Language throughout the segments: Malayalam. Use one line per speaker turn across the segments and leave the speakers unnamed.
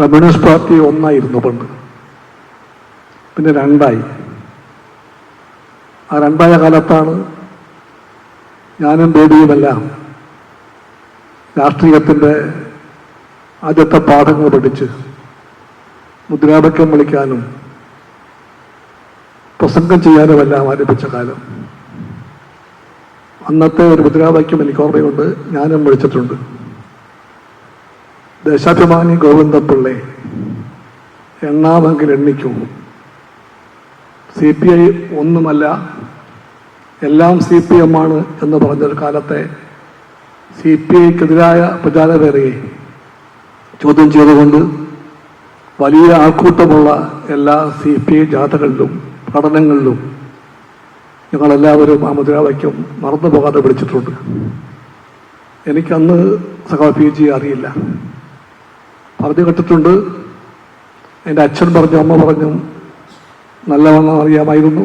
കമ്മ്യൂണിസ്റ്റ് പാർട്ടി ഒന്നായിരുന്നു പണ്ട്. പിന്നെ രണ്ടായി. ആ രണ്ടായ കാലത്താണ് ഞാനും ബേബിയുമെല്ലാം രാഷ്ട്രീയത്തിന്റെ ആദ്യത്തെ പാഠങ്ങൾ പഠിച്ച് മുദ്രാവാക്യം വിളിക്കാനും പ്രസംഗം ചെയ്യാനുമെല്ലാം ആരംഭിച്ച കാലം. അന്നത്തെ ഒരു മുദ്രാവാക്യം എനിക്ക് ഓർമ്മയുണ്ട് ഞാനും വിളിച്ചിട്ടുണ്ട്. ദേശാഭിമാനി ഗോവിന്ദപിള്ളെ എണ്ണാമെങ്കിൽ എണ്ണിക്കൂ. സി പി ഐ ഒന്നുമല്ല എല്ലാം സി പി എം ആണ് എന്ന് പറഞ്ഞൊരു കാലത്തെ സി പി ഐക്കെതിരായ പ്രചാരവേറയെ ചോദ്യം ചെയ്തുകൊണ്ട് വലിയ ആൾക്കൂട്ടമുള്ള എല്ലാ സി പി ഐ ജാഥകളിലും പഠനങ്ങളിലും ഞങ്ങളെല്ലാവരും ആ മുദ്രാവാക്യം മറന്നു പോകാതെ വിളിച്ചിട്ടുണ്ട്. എനിക്കന്ന് സഖാ പി ജി അറിയില്ല. പറഞ്ഞു കേട്ടിട്ടുണ്ട് എന്റെ അച്ഛൻ പറഞ്ഞു അമ്മ പറഞ്ഞു നല്ലവണ്ണം അറിയാമായിരുന്നു.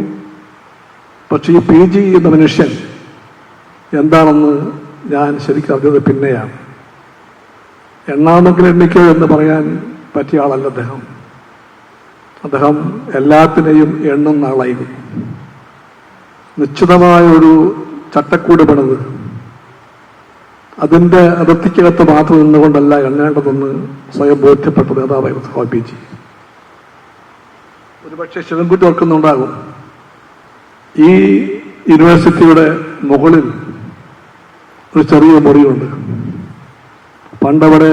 പക്ഷേ ഈ പി ജി എന്ന മനുഷ്യൻ എന്താണെന്ന് ഞാൻ ശരിക്കും അറിഞ്ഞത് പിന്നെയാണ്. എണ്ണാമെങ്കിൽ എണ്ണിക്കോ എന്ന് പറയാൻ പറ്റിയ ആളല്ല അദ്ദേഹം. അദ്ദേഹം എല്ലാത്തിനെയും എണ്ണുന്ന ആളായിരുന്നു. നിശ്ചിതമായ ഒരു ചട്ടക്കൂട് പണിത് അതിന്റെ അതിർത്തിക്കകത്ത് മാത്രം നിന്നുകൊണ്ടല്ല എണ്ണേണ്ടതെന്ന് സ്വയം ബോധ്യപ്പെട്ട നേതാവായിരുന്നു സഹോ പി ജി ഒരുപക്ഷെ ശിവൻകുട്ടി ഓർക്കുന്നുണ്ടാകും. ഈ യൂണിവേഴ്സിറ്റിയുടെ മുകളിൽ ഒരു ചെറിയ മുറിയുണ്ട്. പണ്ടവിടെ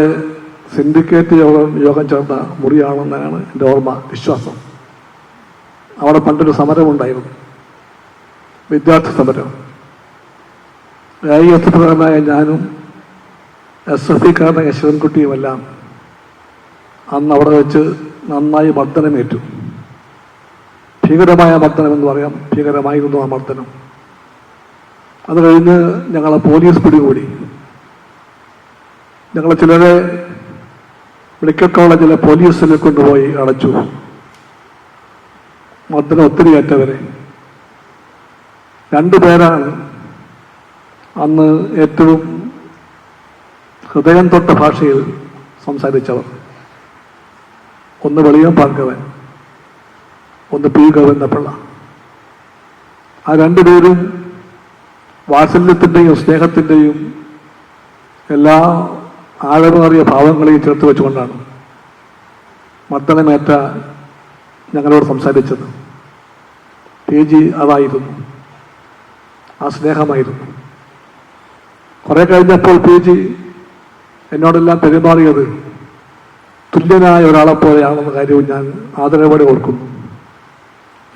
സിൻഡിക്കേറ്റ് യോഗം യോഗം ചേർന്ന മുറിയാണെന്നാണ് എന്റെ ഓർമ്മ വിശ്വാസം. അവിടെ പണ്ടൊരു സമരമുണ്ടായിരുന്നു. വിദ്യാർത്ഥി സമരം. ഐ എസ് പ്രധാനമായ ഞാനും എസ് എഫ് അന്ന് അവിടെ വെച്ച് നന്നായി മർദ്ദനമേറ്റു. ഭീകരമായ മർദ്ദനം എന്ന് പറയാം. ഭീകരമായിരുന്നു ആ മർദ്ദനം. അത് കഴിഞ്ഞ് ഞങ്ങളെ പോലീസ് പിടികൂടി. ഞങ്ങൾ ചിലരെ മെഡിക്കൽ കോളേജിലെ പോലീസിൽ കൊണ്ടുപോയി അടച്ചു. മർദ്ദനം ഒത്തിരി ഏറ്റവരെ രണ്ടു പേരാണ് അന്ന് ഏറ്റവും ഹൃദയം തൊട്ട ഭാഷയിൽ സംസാരിച്ചവർ. ഒന്ന് വെളിയം ഭാർഗവൻ ഒന്ന് പി ഗോവിന്ദപിള്ള. ആ രണ്ടുപേരും വാത്സല്യത്തിന്റെയും സ്നേഹത്തിന്റെയും എല്ലാ ആഴമേറിയ ഭാവങ്ങളെയും ചേർത്ത് വെച്ചുകൊണ്ടാണ് മർദ്ദനമേറ്റ ഞങ്ങളോട് സംസാരിച്ചത്. പി ജി അതായിരുന്നു. ആ സ്നേഹമായിരുന്നു. കുറെ കഴിഞ്ഞപ്പോൾ പി ജി എന്നോടെല്ലാം പെരുമാറിയത് തുല്യനായ ഒരാളെപ്പോലെയാണെന്ന കാര്യവും ഞാൻ ആദരവോടെ ഓർക്കുന്നു.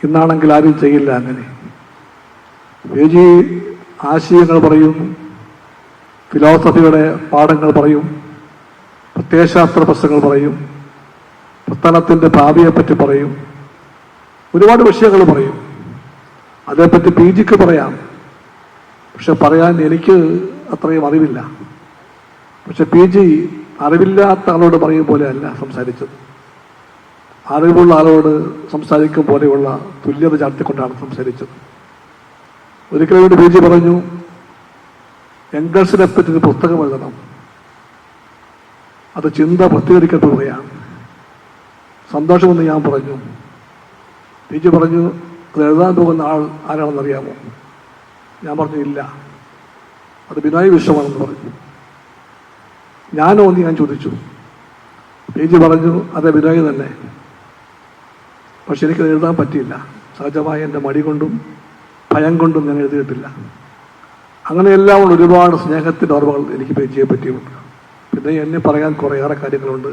ഇന്നാണെങ്കിൽ ആരും ചെയ്യില്ല അങ്ങനെ. വിജി ആശയങ്ങൾ പറയും ഫിലോസഫിയുടെ പാഠങ്ങൾ പറയും പ്രത്യയശാസ്ത്ര പ്രശ്നങ്ങൾ പറയും പ്രസ്ഥാനത്തിന്റെ ഭാവിയെപ്പറ്റി പറയും ഒരുപാട് വിഷയങ്ങൾ പറയും. അതേപ്പറ്റി പി ജിക്ക് പറയാം. പക്ഷെ പറയാൻ എനിക്ക് അത്രയും അറിവില്ല. പക്ഷെ പി ജി അറിവില്ലാത്ത ആളോട് പറയും പോലെയല്ല സംസാരിച്ചത്. അറിവുള്ള ആളോട് സംസാരിക്കും പോലെയുള്ള തുല്യത ചാർത്തിക്കൊണ്ടാണ് സംസാരിച്ചത്. ഒരിക്കലും വേണ്ടി പി ജി പറഞ്ഞു എംഗൾസിനെ പറ്റി ഒരു പുസ്തകം എഴുതണം. അത് ചിന്ത പ്രത്യേകിക്കപ്പെടുകയാണ് സന്തോഷമെന്ന് ഞാൻ പറഞ്ഞു. പി ജി പറഞ്ഞു അത് എഴുതാൻ പോകുന്ന ആൾ ആരാണെന്നറിയാമോ? ഞാൻ പറഞ്ഞു ഇല്ല. അത് ബിനോയ് വിശ്വമാണെന്ന് പറഞ്ഞു. ഞാനോ എന്ന് ഞാൻ ചോദിച്ചു. പി ജി പറഞ്ഞു അതെ ബിനോയ് തന്നെ. പക്ഷെ എനിക്കത് എഴുതാൻ പറ്റിയില്ല. സഹജമായ എന്റെ മടി കൊണ്ടും ഭയം കൊണ്ടും ഞാൻ എഴുതിയിട്ടില്ല. അങ്ങനെയെല്ലാം ഒരുപാട് സ്നേഹത്തിന്റെ ഓർമ്മകൾ എനിക്ക് പി ജിയെ പറ്റിയുണ്ട് പിന്നെ എന്നെ പറയാൻ കുറേയേറെ കാര്യങ്ങളുണ്ട്.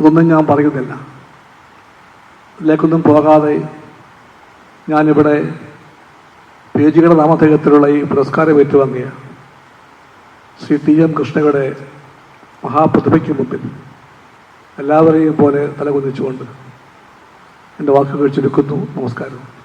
അതൊന്നും ഞാൻ പറയുന്നില്ല. അതിലേക്കൊന്നും പോകാതെ ഞാനിവിടെ പി ജിയുടെ നാമധേയത്തിലുള്ള ഈ പുരസ്കാരം ഏറ്റുവാങ്ങിയ ശ്രീ ടി എം കൃഷ്ണയുടെ മഹാപ്രതിഭയ്ക്ക് മുമ്പിൽ എല്ലാവരെയും പോലെ തലകുന്നിച്ചുകൊണ്ട് എന്റെ വാക്കുകൾ ചുരുക്കുന്നു. നമസ്കാരം.